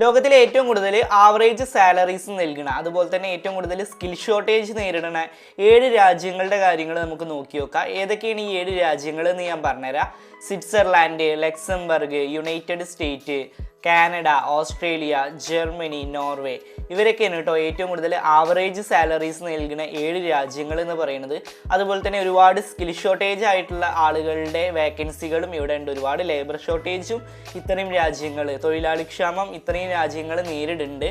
ലോകത്തിലെ ഏറ്റവും കൂടുതൽ ആവറേജ് സാലറീസ് നൽകുന്ന അതുപോലെ തന്നെ ഏറ്റവും കൂടുതൽ സ്കിൽ ഷോർട്ടേജ് നേരിടണ ഏഴ് രാജ്യങ്ങളുടെ കാര്യങ്ങൾ നമുക്ക് നോക്കി നോക്കാം. ഏതൊക്കെയാണ് ഈ ഏഴ് രാജ്യങ്ങൾ എന്ന് ഞാൻ പറഞ്ഞുതരാം. Switzerland Luxembourg United State Canada Australia Germany Norway. ഇവരൊക്കെയാണ് കേട്ടോ ഏറ്റവും കൂടുതൽ ആവറേജ് സാലറീസ് നൽകുന്ന ഏഴ് രാജ്യങ്ങൾ എന്ന് പറയുന്നത്. അതുപോലെ തന്നെ ഒരുപാട് സ്കിൽ ഷോർട്ടേജ് ആയിട്ടുള്ള ആളുകളുടെ വേക്കൻസികളും ഇവിടെ ഉണ്ട്. ഒരുപാട് ലേബർ ഷോർട്ടേജും ഇത്രയും രാജ്യങ്ങൾ തൊഴിലാളി ക്ഷാമം ഇത്രയും രാജ്യങ്ങൾ നേരിടുന്നുണ്ട്.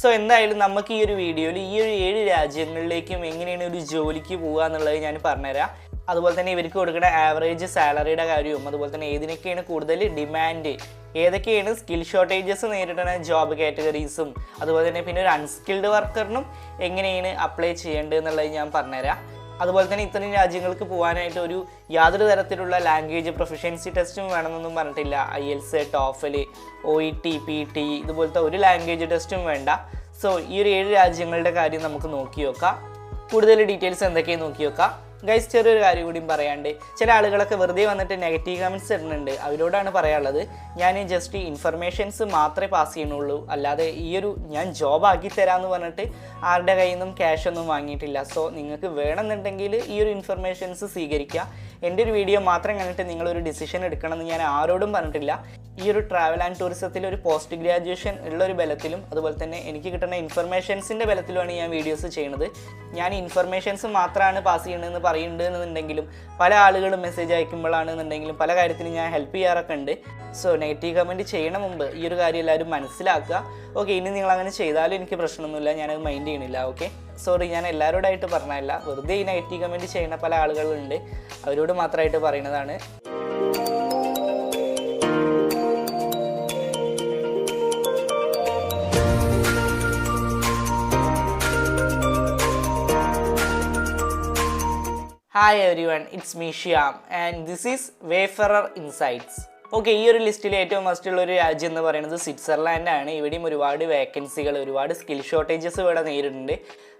സോ എന്തായാലും നമുക്ക് ഈ ഒരു വീഡിയോയിൽ ഈ ഒരു ഏഴ് രാജ്യങ്ങളിലേക്കും എങ്ങനെയാണ് ഒരു ജോലിക്ക് പോകുക എന്നുള്ളത് ഞാൻ പറഞ്ഞുതരാം. അതുപോലെ തന്നെ ഇവർക്ക് കൊടുക്കുന്ന ആവറേജ് സാലറിയുടെ കാര്യവും അതുപോലെ തന്നെ ഏതിനൊക്കെയാണ് കൂടുതൽ ഡിമാൻഡ് ഏതൊക്കെയാണ് സ്കിൽ ഷോർട്ടേജസ് നേരിടുന്ന ജോബ് കാറ്റഗറീസും അതുപോലെ തന്നെ പിന്നെ ഒരു അൺസ്കിൽഡ് വർക്കറിനും എങ്ങനെയാണ് അപ്ലൈ ചെയ്യേണ്ടത് എന്നുള്ളത് ഞാൻ പറഞ്ഞുതരാം. അതുപോലെ തന്നെ ഇത്രയും രാജ്യങ്ങൾക്ക് പോകാനായിട്ട് ഒരു യാതൊരു തരത്തിലുള്ള ലാംഗ്വേജ് പ്രൊഫഷൻസി ടെസ്റ്റും വേണമെന്നൊന്നും പറഞ്ഞിട്ടില്ല. IELTS TOEFL O E T P T ഇതുപോലത്തെ ഒരു ലാംഗ്വേജ് ടെസ്റ്റും വേണ്ട. സോ ഈ ഒരു ഏഴ് രാജ്യങ്ങളുടെ കാര്യം നമുക്ക് നോക്കി നോക്കാം കൂടുതൽ ഡീറ്റെയിൽസ് എന്തൊക്കെയാണ് നോക്കി നോക്കാം ഗൈസ് ചെറിയൊരു കാര്യം കൂടിയും പറയാണ്ട്. ചില ആളുകളൊക്കെ വെറുതെ വന്നിട്ട് നെഗറ്റീവ് കമന്റ്സ് ഇടുന്നുണ്ട്. അവരോടാണ് പറയാനുള്ളത്. ഞാൻ ജസ്റ്റ് ഇൻഫർമേഷൻസ് മാത്രമേ പാസ് ചെയ്യുന്നുള്ളൂ. അല്ലാതെ ഈ ഒരു ഞാൻ ജോബ് ആക്കി തരാമെന്ന് പറഞ്ഞിട്ട് ആരുടെ കയ്യിൽ നിന്നും ക്യാഷ് ഒന്നും വാങ്ങിയിട്ടില്ല. സോ നിങ്ങൾക്ക് വേണമെന്നുണ്ടെങ്കിൽ ഈ ഒരു ഇൻഫർമേഷൻസ് സ്വീകരിക്കുക. എന്റെ ഒരു വീഡിയോ മാത്രം കണ്ടിട്ട് നിങ്ങളൊരു ഡിസിഷൻ എടുക്കണമെന്ന് ഞാൻ ആരോടും പറഞ്ഞിട്ടില്ല. ഈ ഒരു ട്രാവൽ ആൻഡ് ടൂറിസത്തിൽ ഒരു പോസ്റ്റ് ഗ്രാജുവേഷൻ ഉള്ള ഒരു ബലത്തിലും അതുപോലെ തന്നെ എനിക്ക് കിട്ടുന്ന ഇൻഫർമേഷൻസിന്റെ ബലത്തിലുമാണ് ഞാൻ വീഡിയോസ് ചെയ്യുന്നത്. ഞാൻ ഇൻഫർമേഷൻസ് മാത്രമാണ് പാസ് ചെയ്യണമെന്ന് പറയുന്നുണ്ട് എന്നുണ്ടെങ്കിലും പല ആളുകളും മെസ്സേജ് അയക്കുമ്പോഴാണെന്നുണ്ടെങ്കിലും പല കാര്യത്തിനും ഞാൻ ഹെൽപ്പ് ചെയ്യാറൊക്കെ ഉണ്ട്. സോ നെഗറ്റീവ് കമന്റ് ചെയ്യണ മുമ്പ് ഈ ഒരു കാര്യം എല്ലാവരും മനസ്സിലാക്കുക. ഓക്കെ ഇനി നിങ്ങൾ അങ്ങനെ ചെയ്താലും എനിക്ക് പ്രശ്നമൊന്നുമില്ല ഞാനത് മൈൻഡ് ചെയ്യണില്ല ഓക്കെ സോറി ഞാൻ എല്ലാവരോടായിട്ട് പറഞ്ഞതല്ല. വെറുതെ ഈ നെഗറ്റീവ് കമന്റ് ചെയ്യുന്ന പല ആളുകളുണ്ട്. അവരോട് മാത്രമായിട്ട് പറയുന്നതാണ്. Hi everyone it's me Shyam and this is Wayfarer Insights okay ഈ ഒരു ലിസ്റ്റിൽ ഏറ്റവും മസ്റ്റ് ഉള്ള ഒരു രാജ്യം എന്ന് പറയുന്നത് സ്വിറ്റ്സർലാൻഡ് ആണ്. ഇവിടെയും ഒരുപാട് വേക്കൻസികൾ ഒരുപാട് സ്കിൽ ഷോർട്ടേജസ് ഇവിടെ നേരിടുന്നുണ്ട്.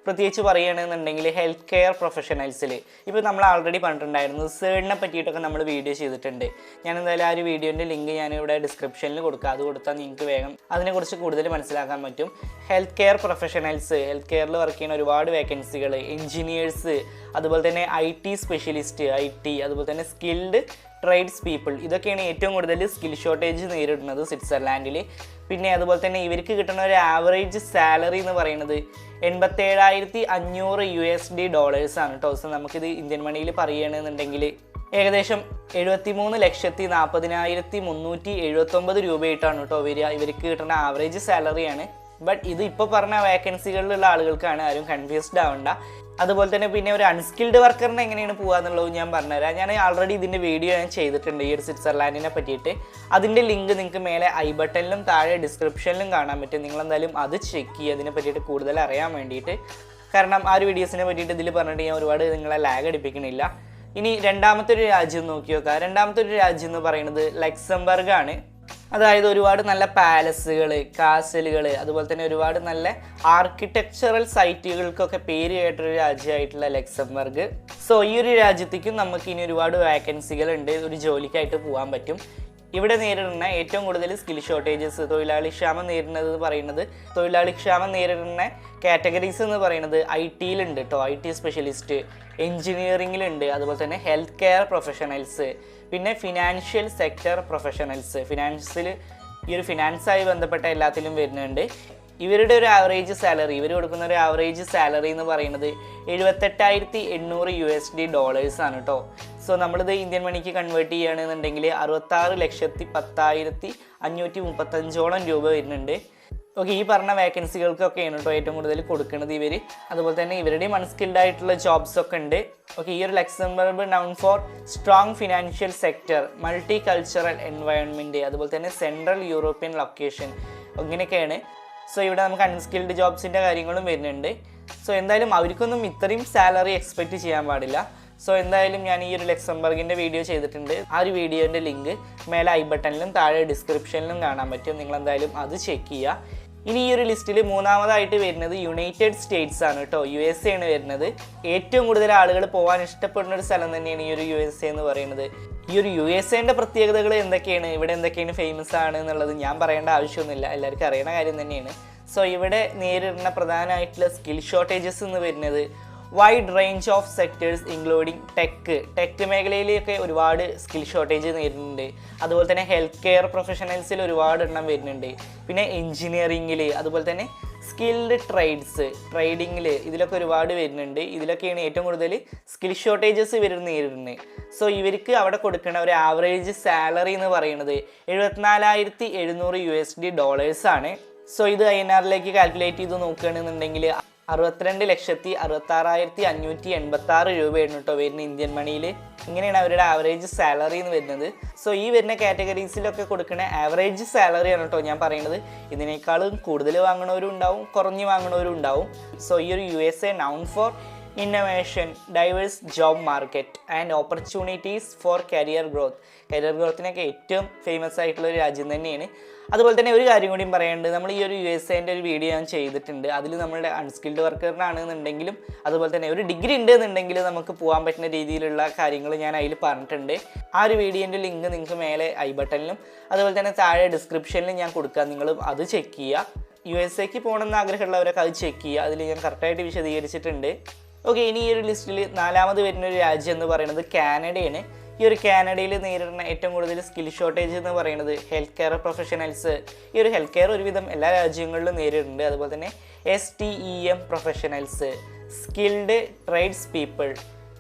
പ്രത്യേകിച്ച് പറയുകയാണെന്നുണ്ടെങ്കിൽ ഹെൽത്ത് കെയർ പ്രൊഫഷണൽസിൽ ഇപ്പോൾ നമ്മൾ ആൾറെഡി പറഞ്ഞിട്ടുണ്ടായിരുന്നു സേഡിനെ പറ്റിയിട്ടൊക്കെ നമ്മൾ വീഡിയോ ചെയ്തിട്ടുണ്ട്. ഞാൻ എന്തായാലും ആ ഒരു വീഡിയോന്റെ ലിങ്ക് ഞാൻ ഇവിടെ ഡിസ്ക്രിപ്ഷനിൽ കൊടുക്കാം. അത് കൊടുത്താൽ നിങ്ങൾക്ക് വേഗം അതിനെക്കുറിച്ച് കൂടുതൽ മനസ്സിലാക്കാൻ പറ്റും. ഹെൽത്ത് കെയർ പ്രൊഫഷണൽസ് ഹെൽത്ത് കെയറിൽ വർക്ക് ചെയ്യുന്ന ഒരുപാട് വേക്കൻസികൾ എഞ്ചിനീയേഴ്സ് അതുപോലെ തന്നെ I T specialist I T അതുപോലെ തന്നെ സ്കിൽഡ് ട്രേഡ്സ് പീപ്പിൾ ഇതൊക്കെയാണ് ഏറ്റവും കൂടുതൽ സ്കിൽ ഷോർട്ടേജ് നേരിടുന്നത് സ്വിറ്റ്സർലാൻഡിൽ. പിന്നെ അതുപോലെ തന്നെ ഇവർക്ക് കിട്ടുന്ന ഒരു ആവറേജ് സാലറി എന്ന് പറയുന്നത് എൺപത്തേഴായിരത്തി അഞ്ഞൂറ് യു എസ് ഡി ഡോളേഴ്സ് ആണ് കേട്ടോ സോ നമുക്കിത് ഇന്ത്യൻ മണിയിൽ പറയുകയാണെന്നുണ്ടെങ്കിൽ ഏകദേശം എഴുപത്തി മൂന്ന് ലക്ഷത്തി നാൽപ്പതിനായിരത്തി മുന്നൂറ്റി എഴുപത്തൊമ്പത് രൂപയായിട്ടാണ് കേട്ടോ വരിക. ഇവർക്ക് കിട്ടുന്ന ആവറേജ് സാലറിയാണ് ബട്ട് ഇത് ഇപ്പോൾ പറഞ്ഞ വേക്കൻസികളിലുള്ള ആളുകൾക്കാണ് ആരും കൺഫ്യൂസ്ഡ് ആവണ്ട. അതുപോലെ തന്നെ പിന്നെ ഒരു അൺസ്കിൽഡ് വർക്കറിന് എങ്ങനെയാണ് പോകുക എന്നുള്ളത് ഞാൻ പറഞ്ഞുതരാം. ഞാൻ ആൾറെഡി ഇതിന്റെ വീഡിയോ ഞാൻ ചെയ്തിട്ടുണ്ട് ഈ ഒരു സ്വിറ്റ്സർലാൻഡിനെ പറ്റിയിട്ട്. അതിന്റെ ലിങ്ക് നിങ്ങൾക്ക് മേലെ ഐ ബട്ടണിലും താഴെ ഡിസ്ക്രിപ്ഷനിലും കാണാൻ പറ്റും. നിങ്ങളെന്തായാലും അത് ചെക്ക് ചെയ്യുക. അതിനെ പറ്റിയിട്ട് കൂടുതൽ അറിയാൻ വേണ്ടിയിട്ട്. കാരണം ആ ഒരു വീഡിയോസിനെ പറ്റിയിട്ട് ഇതിൽ പറഞ്ഞിട്ട് ഞാൻ ഒരുപാട് നിങ്ങളെ ലാഗ് അടിപ്പിക്കണില്ല ഇനി രണ്ടാമത്തെ ഒരു രാജ്യം നോക്കി നോക്കുക രണ്ടാമത്തെ ഒരു രാജ്യം എന്ന് പറയുന്നത് ലക്സംബർഗ് ആണ്. അതായത് ഒരുപാട് നല്ല പാലസുകൾ കാസലുകൾ അതുപോലെ തന്നെ ഒരുപാട് നല്ല ആർക്കിടെക്ചറൽ സൈറ്റുകൾക്കൊക്കെ പേര് കേട്ടൊരു രാജ്യമായിട്ടുള്ള ലക്സംബർഗ്. സോ ഈ ഒരു രാജ്യത്തേക്കും നമുക്ക് ഇനി ഒരുപാട് വേക്കൻസികൾ ഉണ്ട് ഒരു ജോലിക്കായിട്ട് പോകാൻ പറ്റും. ഇവിടെ നേരിടുന്ന ഏറ്റവും കൂടുതൽ സ്കിൽ ഷോർട്ടേജസ് തൊഴിലാളി ക്ഷാമം നേരിടുന്നത് എന്ന് പറയുന്നത് തൊഴിലാളി ക്ഷാമം നേരിടുന്ന കാറ്റഗറീസ് എന്ന് പറയുന്നത് ഐ ടിയിലുണ്ട് കേട്ടോ ഐ ടി സ്പെഷ്യലിസ്റ്റ് എൻജിനീയറിങ്ങിലുണ്ട് അതുപോലെ തന്നെ ഹെൽത്ത് കെയർ പ്രൊഫഷണൽസ് പിന്നെ ഫിനാൻഷ്യൽ സെക്ടർ പ്രൊഫഷണൽസ് ഫിനാൻസിൽ ഈ ഒരു ഫിനാൻസായി ബന്ധപ്പെട്ട എല്ലാത്തിലും വരുന്നുണ്ട്. ഇവരുടെ ഒരു ആവറേജ് സാലറി ഇവർ കൊടുക്കുന്ന ഒരു ആവറേജ് സാലറി എന്ന് പറയുന്നത് എഴുപത്തെട്ടായിരത്തി എണ്ണൂറ് യു എസ് ഡി ഡോളേഴ്സാണ് കേട്ടോ സോ നമ്മളിത് ഇന്ത്യൻ മണിക്ക് കൺവേർട്ട് ചെയ്യുകയാണെന്നുണ്ടെങ്കിൽ അറുപത്താറ് ലക്ഷത്തി പത്തായിരത്തി അഞ്ഞൂറ്റി മുപ്പത്തഞ്ചോളം രൂപ വരുന്നുണ്ട്. ഓക്കെ ഈ പറഞ്ഞ വേക്കൻസികൾക്കൊക്കെയാണ് കേട്ടോ ഏറ്റവും കൂടുതൽ കൊടുക്കുന്നത് ഇവർ അതുപോലെ തന്നെ ഇവരുടെ അൺസ്കിൽഡ് ആയിട്ടുള്ള ജോബ്സ് ഒക്കെ ഉണ്ട്. ഓക്കെ ഈ ഒരു Luxembourg known for strong financial sector multi cultural environment അതുപോലെ തന്നെ സെൻട്രൽ യൂറോപ്യൻ ലൊക്കേഷൻ ഇങ്ങനെയൊക്കെയാണ്. സോ ഇവിടെ നമുക്ക് അൺസ്കിൽഡ് ജോബ്സിന്റെ കാര്യങ്ങളും വരുന്നുണ്ട്. സോ എന്തായാലും അവർക്കൊന്നും ഇത്രയും സാലറി എക്സ്പെക്റ്റ് ചെയ്യാൻ പാടില്ല. സോ എന്തായാലും ഞാൻ ഈ ഒരു ലക്സംബർഗിന്റെ വീഡിയോ ചെയ്തിട്ടുണ്ട്. ആ ഒരു വീഡിയോന്റെ ലിങ്ക് മേലെ ഐ ബട്ടണിലും താഴെ ഡിസ്ക്രിപ്ഷനിലും കാണാൻ പറ്റും. നിങ്ങൾ എന്തായാലും അത് ചെക്ക് ചെയ്യുക. ഇനി ഈ ഒരു ലിസ്റ്റിൽ മൂന്നാമതായിട്ട് വരുന്നത് യുണൈറ്റഡ് സ്റ്റേറ്റ്സ് ആണ് കേട്ടോ. യു എസ് എ ആണ് വരുന്നത്. ഏറ്റവും കൂടുതൽ ആളുകൾ പോകാൻ ഇഷ്ടപ്പെടുന്ന ഒരു സ്ഥലം തന്നെയാണ് ഈ ഒരു യു എസ് എ എന്ന് പറയുന്നത്. ഈ ഒരു യു എസ് എന്റെ പ്രത്യേകതകൾ എന്തൊക്കെയാണ്? ഇവിടെ എന്തൊക്കെയാണ് ഫേമസ് ആണ് എന്നുള്ളത് ഞാൻ പറയേണ്ട ആവശ്യമൊന്നുമില്ല. എല്ലാവർക്കും അറിയണ കാര്യം തന്നെയാണ്. സോ ഇവിടെ നേരിടുന്ന പ്രധാനമായിട്ടുള്ള സ്കിൽ ഷോർട്ടേജസ് എന്ന് വരുന്നത് wide range of sectors including tech tech മേഖലയിലൊക്കെ ഒരുപാട് സ്കിൽ ഷോർട്ടേജ് നേരിടുന്നുണ്ട്. അതുപോലെ തന്നെ ഹെൽത്ത് കെയർ പ്രൊഫഷണൽസിൽ ഒരുപാട് എണ്ണം വരുന്നുണ്ട്. പിന്നെ എഞ്ചിനീയറിങ്ങിൽ അതുപോലെ തന്നെ സ്കിൽഡ് ട്രേഡ്സ് ട്രേഡിങ്ങിൽ ഇതിലൊക്കെ ഒരുപാട് വരുന്നുണ്ട്. ഇതിലൊക്കെയാണ് ഏറ്റവും കൂടുതൽ സ്കിൽ ഷോർട്ടേജസ് ഇവർ നേരിടുന്നത്. സോ ഇവർക്ക് അവിടെ കൊടുക്കുന്ന ഒരു ആവറേജ് സാലറി എന്ന് പറയുന്നത് എഴുപത്തിനാലായിരത്തി എഴുന്നൂറ് യു എസ് ഡി ഡോളേഴ്സാണ് സോ ഇത് ഐ എൻ ആറിലേക്ക് കാൽക്കുലേറ്റ് ചെയ്ത് നോക്കുകയാണെന്നുണ്ടെങ്കിൽ അറുപത്തിരണ്ട് ലക്ഷത്തി അറുപത്തി ആറായിരത്തി അഞ്ഞൂറ്റി എൺപത്തി ആറ് രൂപയാണ് കേട്ടോ വരുന്ന ഇന്ത്യൻ മണിയിൽ ഇങ്ങനെയാണ് അവരുടെ ആവറേജ് സാലറി എന്ന് വരുന്നത്. സോ ഈ വരുന്ന കാറ്റഗറീസിലൊക്കെ കൊടുക്കുന്ന ആവറേജ് സാലറി കേട്ടോ ഞാൻ പറയുന്നത് ഇതിനേക്കാളും കൂടുതൽ വാങ്ങണവരും ഉണ്ടാവും കുറഞ്ഞ് വാങ്ങണവരും ഉണ്ടാവും. സോ ഈ ഒരു U S A known for innovation diverse job market and opportunities for career growth career ഗ്രോത്തിനൊക്കെ ഏറ്റവും ഫേമസ് ആയിട്ടുള്ള ഒരു രാജ്യം തന്നെയാണ്. അതുപോലെ തന്നെ ഒരു കാര്യം കൂടിയും പറയാനുണ്ട്. നമ്മൾ ഈ ഒരു യു എസ് എന്റെ ഒരു വീഡിയോ ഞാൻ ചെയ്തിട്ടുണ്ട്. അതിൽ നമ്മളുടെ അൺസ്കിൽഡ് വർക്കറിനാണെന്നുണ്ടെങ്കിലും അതുപോലെ തന്നെ ഒരു ഡിഗ്രി ഉണ്ട് എന്നുണ്ടെങ്കിൽ നമുക്ക് പോകാൻ പറ്റുന്ന രീതിയിലുള്ള കാര്യങ്ങൾ ഞാൻ അതിൽ പറഞ്ഞിട്ടുണ്ട്. ആ ഒരു വീഡിയോന്റെ ലിങ്ക് നിങ്ങൾക്ക് മേലെ ഐ ബട്ടണിലും അതുപോലെ തന്നെ താഴെ ഡിസ്ക്രിപ്ഷനിലും ഞാൻ കൊടുക്കാം. നിങ്ങൾ അത് ചെക്ക് ചെയ്യുക. യു എസ് എക്ക് പോകണമെന്ന് ആഗ്രഹമുള്ളവരൊക്കെ അത് ചെക്ക് ചെയ്യുക. അതിൽ ഞാൻ കറക്റ്റായിട്ട് വിശദീകരിച്ചിട്ടുണ്ട്. ഓക്കെ ഇനി ഈ ഒരു ലിസ്റ്റിൽ നാലാമത് വരുന്ന ഒരു രാജ്യം എന്ന് പറയുന്നത് കാനഡയാണ്. ഈ ഒരു കാനഡയിൽ നേരിടുന്ന ഏറ്റവും കൂടുതൽ സ്കിൽ ഷോർട്ടേജ് എന്ന് പറയുന്നത് ഹെൽത്ത് കെയർ പ്രൊഫഷണൽസ് ഈ ഒരു ഹെൽത്ത് കെയർ ഒരുവിധം എല്ലാ രാജ്യങ്ങളിലും നേരിടുന്നുണ്ട്. അതുപോലെ തന്നെ S T E M professionals skilled trades people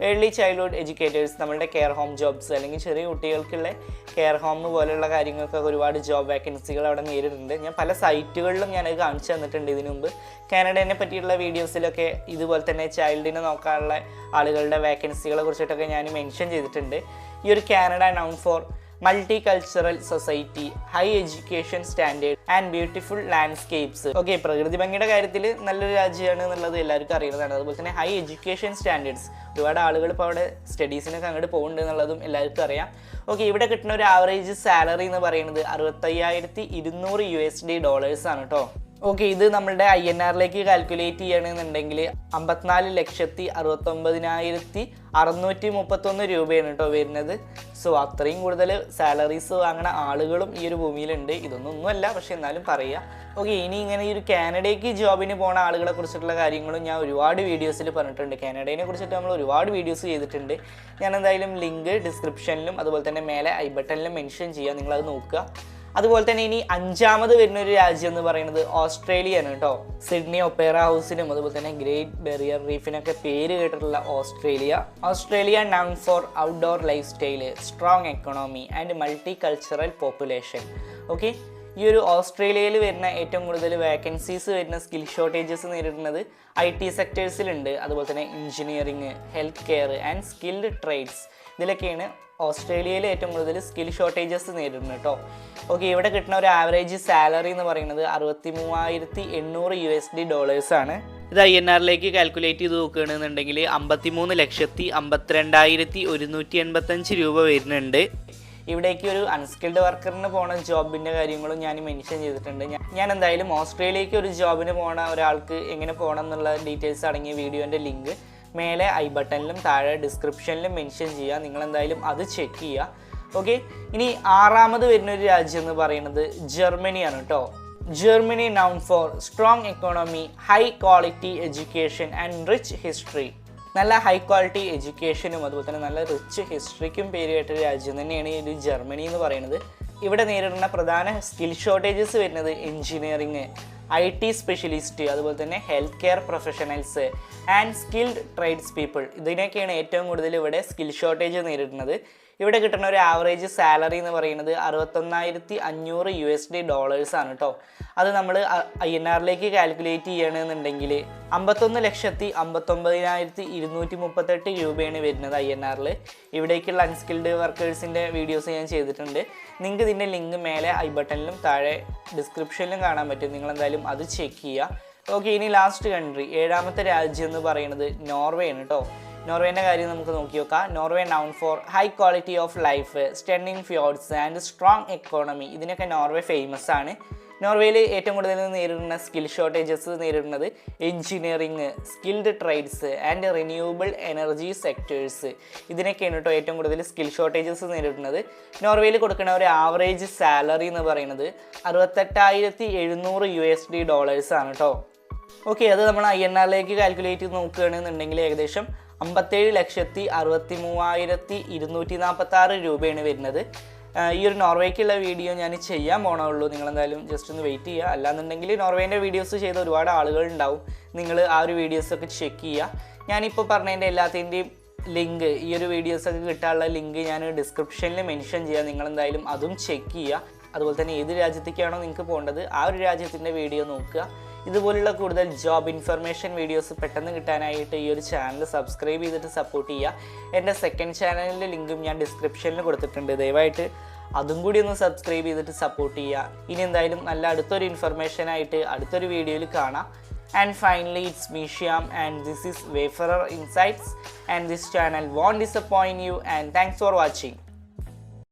early childhood educators നമ്മളുടെ കെയർ ഹോം ജോബ്സ് അല്ലെങ്കിൽ ചെറിയ കുട്ടികൾക്കുള്ള കെയർ ഹോം പോലെയുള്ള കാര്യങ്ങൾക്കൊക്കെ ഒരുപാട് ജോബ് വേക്കൻസികൾ അവിടെ നേരിടുന്നുണ്ട്. ഞാൻ പല സൈറ്റുകളിലും ഞാനത് കാണിച്ചു തന്നിട്ടുണ്ട് ഇതിനു മുമ്പ്. കാനഡേനെ പറ്റിയുള്ള വീഡിയോസിലൊക്കെ ഇതുപോലെ തന്നെ ചൈൽഡിനെ നോക്കാനുള്ള ആളുകളുടെ വേക്കൻസികളെ കുറിച്ചിട്ടൊക്കെ ഞാൻ മെൻഷൻ ചെയ്തിട്ടുണ്ട്. ഈ ഒരു Canada known for multi cultural society high education standard and beautiful landscapes. Okay പ്രകൃതി ഭംഗിയുടെ കാര്യത്തിൽ നല്ലൊരു രാജ്യമാണ് എന്നുള്ളത് എല്ലാവർക്കും അറിയുന്നതാണ്. അതുപോലെ തന്നെ ഹൈ എഡ്യൂക്കേഷൻ സ്റ്റാൻഡേർഡ്സ്. ഒരുപാട് ആളുകൾ ഇപ്പോൾ അവിടെ സ്റ്റഡീസിനൊക്കെ അങ്ങോട്ട് പോകുന്നുണ്ട് എന്നുള്ളതും എല്ലാവർക്കും അറിയാം. ഓക്കെ ഇവിടെ കിട്ടുന്ന ഒരു ആവറേജ് സാലറി എന്ന് പറയുന്നത് അറുപത്തയ്യായിരത്തി ഇരുന്നൂറ് യു എസ് ഡി ഡോളേഴ്സ് ആണ് കേട്ടോ. ഓക്കെ ഇത് നമ്മളുടെ ഐ എൻ ആറിലേക്ക് കാൽക്കുലേറ്റ് ചെയ്യണമെന്നുണ്ടെങ്കിൽ അമ്പത്തിനാല് ലക്ഷത്തി അറുപത്തൊമ്പതിനായിരത്തി അറുന്നൂറ്റി മുപ്പത്തൊന്ന് രൂപയാണ് കേട്ടോ വരുന്നത്. സോ അത്രയും കൂടുതൽ സാലറീസ് വാങ്ങുന്ന ആളുകളും ഈ ഒരു ഭൂമിയിലുണ്ട്. ഇതൊന്നും ഒന്നുമല്ല പക്ഷെ എന്നാലും പറയുക ഓക്കെ ഇനി ഇങ്ങനെ ഈ ഒരു കാനഡയ്ക്ക് ജോബിന് പോണ ആളുകളെ കുറിച്ചിട്ടുള്ള കാര്യങ്ങളും ഞാൻ ഒരുപാട് വീഡിയോസിൽ പറഞ്ഞിട്ടുണ്ട്. കാനഡയെ കുറിച്ചിട്ട് നമ്മൾ ഒരുപാട് വീഡിയോസ് ചെയ്തിട്ടുണ്ട്. ഞാൻ എന്തായാലും ലിങ്ക് ഡിസ്ക്രിപ്ഷനിലും അതുപോലെ തന്നെ മേലെ ഐ ബട്ടണിലും മെൻഷൻ ചെയ്യാം. നിങ്ങളത് നോക്കുക. അതുപോലെ തന്നെ ഇനി അഞ്ചാമത് വരുന്ന ഒരു രാജ്യം എന്ന് പറയുന്നത് ഓസ്ട്രേലിയ ആണ് കേട്ടോ. സിഡ്നി ഒപ്പേറ ഹൗസിനും അതുപോലെ തന്നെ ഗ്രേറ്റ് ബെറിയർ റീഫിനൊക്കെ പേര് കേട്ടിട്ടുള്ള Australia. Australia known for outdoor life style strong economy and multi cultural population okay ഈ ഒരു ഓസ്ട്രേലിയയിൽ വരുന്ന ഏറ്റവും കൂടുതൽ വേക്കൻസീസ് വരുന്ന സ്കിൽ ഷോർട്ടേജസ് നേരിടുന്നത് ഐ ടി സെക്ടേഴ്സിലുണ്ട് അതുപോലെ തന്നെ engineering health care and skilled trades ഇതിലൊക്കെയാണ് ഓസ്ട്രേലിയയിൽ ഏറ്റവും കൂടുതൽ സ്കിൽ ഷോർട്ടേജസ് നേരിടുന്നു കേട്ടോ. ഓക്കെ ഇവിടെ കിട്ടുന്ന ഒരു ആവറേജ് സാലറി എന്ന് പറയുന്നത് അറുപത്തി മൂവായിരത്തി എണ്ണൂറ് യു എസ് ഡി ഡോളേഴ്സ് ആണ്. ഇത് ഐ എൻ ആറിലേക്ക് കാൽക്കുലേറ്റ് ചെയ്ത് നോക്കുകയാണെന്നുണ്ടെങ്കിൽ അമ്പത്തിമൂന്ന് ലക്ഷത്തി അമ്പത്തിരണ്ടായിരത്തി ഒരുന്നൂറ്റി എൺപത്തഞ്ച് രൂപ വരുന്നുണ്ട്. ഇവിടേക്ക് ഒരു അൺസ്കിൽഡ് വർക്കറിന് പോണ ജോബിന്റെ കാര്യങ്ങളും ഞാൻ മെൻഷൻ ചെയ്തിട്ടുണ്ട്. ഞാൻ- ഞാൻ എന്തായാലും ഓസ്ട്രേലിയക്ക് ഒരു ജോബിന് പോണ ഒരാൾക്ക് എങ്ങനെ പോകണം എന്നുള്ള ഡീറ്റെയിൽസ് അടങ്ങിയ വീഡിയോന്റെ ലിങ്ക് മേലെ ഐ ബട്ടണിലും താഴെ ഡിസ്ക്രിപ്ഷനിലും മെൻഷൻ ചെയ്യുക. നിങ്ങൾ എന്തായാലും അത് ചെക്ക് ചെയ്യുക. ഓക്കെ ഇനി ആറാമത് വരുന്ന ഒരു രാജ്യം എന്ന് പറയുന്നത് ജർമ്മനിയാണ് കേട്ടോ. Germany known for strong economy high quality education and rich history നല്ല ഹൈ ക്വാളിറ്റി എഡ്യൂക്കേഷനും അതുപോലെ തന്നെ നല്ല റിച്ച് ഹിസ്റ്ററിക്കും പേര് കേട്ട രാജ്യം തന്നെയാണ് ഈ ഒരു ജർമ്മനി എന്ന് പറയുന്നത്. ഇവിടെ നേരിടുന്ന പ്രധാന സ്കിൽ ഷോർട്ടേജസ് വരുന്നത് എൻജിനീയറിങ് ഐ ടി സ്പെഷ്യലിസ്റ്റ് അതുപോലെ തന്നെ health care professionals and skilled trades people ഇതിനൊക്കെയാണ് ഏറ്റവും കൂടുതൽ ഇവിടെ സ്കിൽ ഷോർട്ടേജ് നേരിടുന്നത്. ഇവിടെ കിട്ടുന്ന ഒരു ആവറേജ് സാലറി എന്ന് പറയുന്നത് അറുപത്തൊന്നായിരത്തി അഞ്ഞൂറ് യു എസ് ഡി ഡോളേഴ്സ് ആണ് കേട്ടോ അത് നമ്മൾ ഐ എൻ ആറിലേക്ക് കാൽക്കുലേറ്റ് ചെയ്യണമെന്നുണ്ടെങ്കിൽ അമ്പത്തൊന്ന് ലക്ഷത്തി അമ്പത്തൊമ്പതിനായിരത്തി ഇരുന്നൂറ്റി മുപ്പത്തെട്ട് രൂപയാണ് വരുന്നത് ഐ എൻ ആറിൽ ഇവിടേക്കുള്ള അൺസ്കിൽഡ് വർക്കേഴ്സിന്റെ വീഡിയോസ് ഞാൻ ചെയ്തിട്ടുണ്ട്. നിങ്ങൾക്ക് ഇതിന്റെ ലിങ്ക് മേലെ ഐ ബട്ടണിലും താഴെ ഡിസ്ക്രിപ്ഷനിലും കാണാൻ പറ്റും. നിങ്ങളെന്തായാലും അത് ചെക്ക് ചെയ്യുക. ഓക്കെ ഇനി ലാസ്റ്റ് കൺട്രി ഏഴാമത്തെ രാജ്യം എന്ന് പറയുന്നത് നോർവേ ആണ് കേട്ടോ നോർവേന്റെ കാര്യം നമുക്ക് നോക്കി നോക്കാം. Norway known for high quality of life standing fjords and strong economy ഇതിനൊക്കെ നോർവേ ഫേമസ് ആണ്. നോർവേയിൽ ഏറ്റവും കൂടുതൽ നേരിടുന്ന സ്കിൽ ഷോർട്ടേജസ് നേരിടുന്നത് engineering skilled trades and renewable energy sectors ഇതിനൊക്കെയാണ് കേട്ടോ ഏറ്റവും കൂടുതൽ സ്കിൽ ഷോർട്ടേജസ് നേരിടുന്നത്. നോർവേയിൽ കൊടുക്കുന്ന ഒരു ആവറേജ് സാലറി എന്ന് പറയുന്നത് അറുപത്തെട്ടായിരത്തി എഴുന്നൂറ് യു എസ് ഡി ഡോളേഴ്സ് ആണ് കേട്ടോ. ഓക്കെ അത് നമ്മൾ ഐ എൻ ആറിലേക്ക് കാൽക്കുലേറ്റ് ചെയ്ത് നോക്കുകയാണെന്നുണ്ടെങ്കിൽ ഏകദേശം അമ്പത്തേഴ് ലക്ഷത്തി അറുപത്തി മൂവായിരത്തി ഇരുന്നൂറ്റി നാൽപ്പത്തി ആറ് രൂപയാണ് വരുന്നത്. ഈ ഒരു നോർവേക്കുള്ള വീഡിയോ ഞാൻ ചെയ്യാൻ പോണുള്ളൂ നിങ്ങളെന്തായാലും ജസ്റ്റ് ഒന്ന് വെയിറ്റ് ചെയ്യുക. അല്ലാന്നുണ്ടെങ്കിൽ നോർവേന്റെ വീഡിയോസ് ചെയ്ത ഒരുപാട് ആളുകൾ ഉണ്ടാവും. നിങ്ങൾ ആ ഒരു വീഡിയോസൊക്കെ ചെക്ക് ചെയ്യുക. ഞാനിപ്പോൾ പറഞ്ഞതിന്റെ എല്ലാത്തിന്റെയും ലിങ്ക് ഈ ഒരു വീഡിയോസൊക്കെ കിട്ടാനുള്ള ലിങ്ക് ഞാൻ ഡിസ്ക്രിപ്ഷനിൽ മെൻഷൻ ചെയ്യാം. നിങ്ങളെന്തായാലും അതും ചെക്ക് ചെയ്യുക. അതുപോലെ തന്നെ ഏത് രാജ്യത്തേക്കാണോ നിങ്ങൾക്ക് പോകേണ്ടത് ആ ഒരു രാജ്യത്തിന്റെ വീഡിയോ നോക്കുക. ഇതുപോലുള്ള കൂടുതൽ ജോബ് ഇൻഫർമേഷൻ വീഡിയോസ് പെട്ടെന്ന് കിട്ടാനായിട്ട് ഈ ഒരു ചാനൽ സബ്സ്ക്രൈബ് ചെയ്തിട്ട് സപ്പോർട്ട് ചെയ്യുക. എന്റെ സെക്കൻഡ് ചാനലിന്റെ ലിങ്കും ഞാൻ ഡിസ്ക്രിപ്ഷനിൽ കൊടുത്തിട്ടുണ്ട്. ദയവായിട്ട് അതും കൂടി ഒന്ന് സബ്സ്ക്രൈബ് ചെയ്തിട്ട് സപ്പോർട്ട് ചെയ്യുക. ഇനി എന്തായാലും നല്ല അടുത്തൊരു ഇൻഫർമേഷനായിട്ട് അടുത്തൊരു വീഡിയോയിൽ കാണാം. And finally it's മീഷ്യാം and this is wayfarer insights and this channel won't disappoint you and thanks for watching